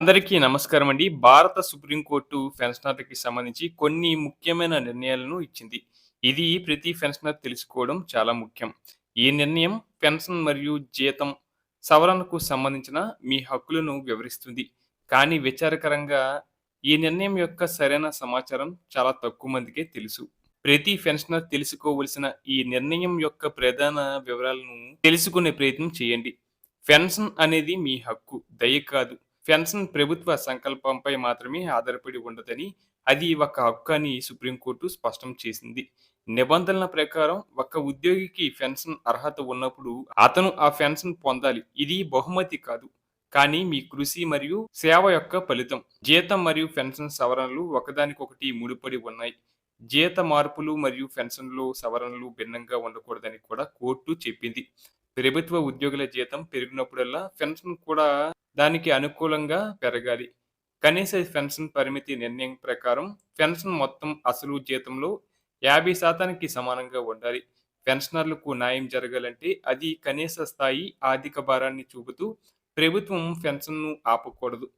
అందరికీ నమస్కారం అండి. భారత సుప్రీంకోర్టు పెన్షనర్లకి సంబంధించి కొన్ని ముఖ్యమైన నిర్ణయాలను ఇచ్చింది. ఇది ప్రతి పెన్షనర్ తెలుసుకోవడం చాలా ముఖ్యం. ఈ నిర్ణయం పెన్షన్ మరియు జీతం సవరణకు సంబంధించిన మీ హక్కులను వివరిస్తుంది. కానీ విచారకరంగా ఈ నిర్ణయం యొక్క సరైన సమాచారం చాలా తక్కువ మందికే తెలుసు. ప్రతి పెన్షనర్ తెలుసుకోవలసిన ఈ నిర్ణయం యొక్క ప్రధాన వివరాలను తెలుసుకునే ప్రయత్నం చేయండి. పెన్షన్ అనేది మీ హక్కు దయ కాదు. పెన్షన్ ప్రభుత్వ సంకల్పంపై మాత్రమే ఆధారపడి ఉండదని అది ఒక హక్కు అని సుప్రీంకోర్టు స్పష్టం చేసింది. నిబంధనల ప్రకారం ఒక ఉద్యోగికి పెన్షన్ అర్హత ఉన్నప్పుడు అతను ఆ పెన్షన్ పొందాలి. ఇది బహుమతి కాదు. కానీ మీ కృషి మరియు సేవ యొక్క ఫలితం. జీతం మరియు పెన్షన్ సవరణలు ఒకదానికొకటి ముడిపడి ఉన్నాయి. జీత మార్పులు మరియు పెన్షన్లు సవరణలు భిన్నంగా ఉండకూడదని కూడా కోర్టు చెప్పింది. ప్రభుత్వ ఉద్యోగుల జీతం పెరిగినప్పుడల్లా పెన్షన్ కూడా దానికి అనుకూలంగా పెరగాలి. కనీస పెన్షన్ పరిమితి నిర్ణయం ప్రకారం పెన్షన్ మొత్తం అసలు జీతంలో యాభై శాతానికి సమానంగా ఉండాలి. పెన్షనర్లకు న్యాయం జరగాలంటే అది కనీస స్థాయి ఆర్థిక భారాన్ని చూపుతూ ప్రభుత్వం పెన్షన్ను ఆపకూడదు.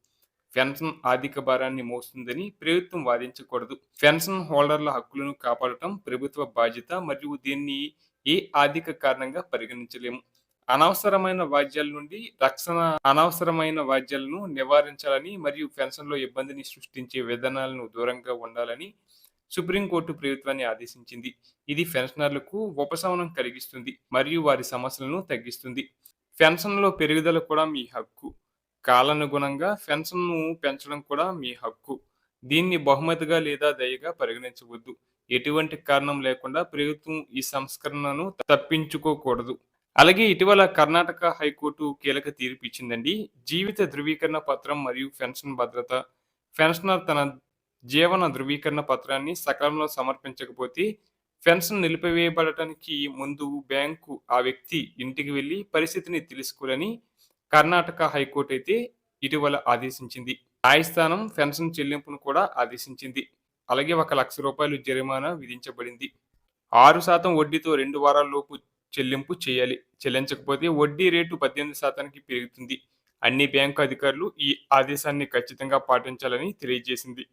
పెన్షన్ ఆర్థిక భారాన్ని మోస్తుందని ప్రభుత్వం వాదించకూడదు. పెన్షన్ హోల్డర్ల హక్కులను కాపాడటం ప్రభుత్వ బాధ్యత మరియు దీన్ని ఏ ఆర్థిక కారణంగా పరిగణించలేము. అనవసరమైన వాద్యాల నుండి రక్షణ అనవసరమైన వాద్యాలను నివారించాలని మరియు పెన్షన్లో ఇబ్బందిని సృష్టించే విధానాలను దూరంగా ఉండాలని సుప్రీంకోర్టు ప్రభుత్వాన్ని ఆదేశించింది. ఇది పెన్షనర్లకు ఉపశమనం కలిగిస్తుంది మరియు వారి సమస్యలను తగ్గిస్తుంది. పెన్షన్లో పెరుగుదల కూడా మీ హక్కు. కాలానుగుణంగా పెన్షన్ను పెంచడం కూడా మీ హక్కు. దీన్ని బహుమతిగా లేదా దయగా పరిగణించవద్దు. ఎటువంటి కారణం లేకుండా ప్రభుత్వం ఈ సంస్కరణను తప్పించుకోకూడదు. అలాగే ఇటీవల కర్ణాటక హైకోర్టు కీలక తీర్పు ఇచ్చిందండి. జీవిత ధృవీకరణ పత్రం మరియు పెన్షన్ భద్రత పెన్షనర్ తన జీవన ధృవీకరణ పత్రాన్ని సకాలంలో సమర్పించకపోతే పెన్షన్ నిలిపివేయబడటానికి ముందు బ్యాంకు ఆ వ్యక్తి ఇంటికి వెళ్ళి పరిస్థితిని తెలుసుకోవాలని కర్ణాటక హైకోర్టు అయితే ఇటీవల ఆదేశించింది. న్యాయస్థానం పెన్షన్ చెల్లింపును కూడా ఆదేశించింది. అలాగే ఒక లక్ష రూపాయలు జరిమానా విధించబడింది. ఆరు శాతం వడ్డీతో రెండు వారాల లోపు చెల్లింపు చేయాలి. చెల్లించకపోతే వడ్డీ రేటు పద్దెనిమిది శాతానికి పెరుగుతుంది. అన్ని బ్యాంకు అధికారులు ఈ ఆదేశాన్ని ఖచ్చితంగా పాటించాలని తెలియజేసింది.